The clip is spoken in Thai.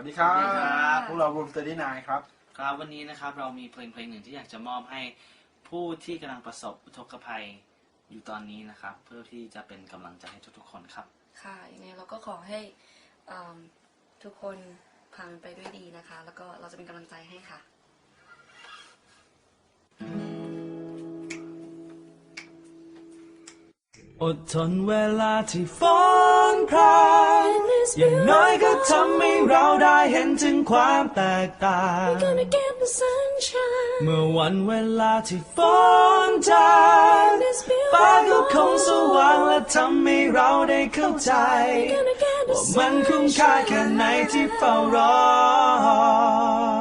วัสดีครับ สวัสดีครับ พวกเรารวมเตอร์ดี้นายครับ ครับวันนี้นะครับเรามีเพลงเพลงหนึ่งที่อยากจะมอบให้ผู้ที่กำลังประสบอุทกภัยอยู่ตอนนี้นะครับ เพื่อที่จะเป็นกำลังใจให้ทุกๆคนครับ ค่ะยังไงเราก็ขอให้อืมทุกคนผ่านไปด้วยดีนะคะ แล้วก็เราจะเป็นกำลังใจให้ค่ะ อดทนเวลาที่ ฝนพรางอย่างน้อยก็ทำให้เราได้เห็นถึงความแตกต่าง Gonna get the sunshine เมื่อวันเวลาที่ฝนจางฟ้าก็คงสว่างและทำให้เราได้เข้าใจ Gonna get the ว่ามันคุ้มค่าแค่ไหนที่เฝ้ารอ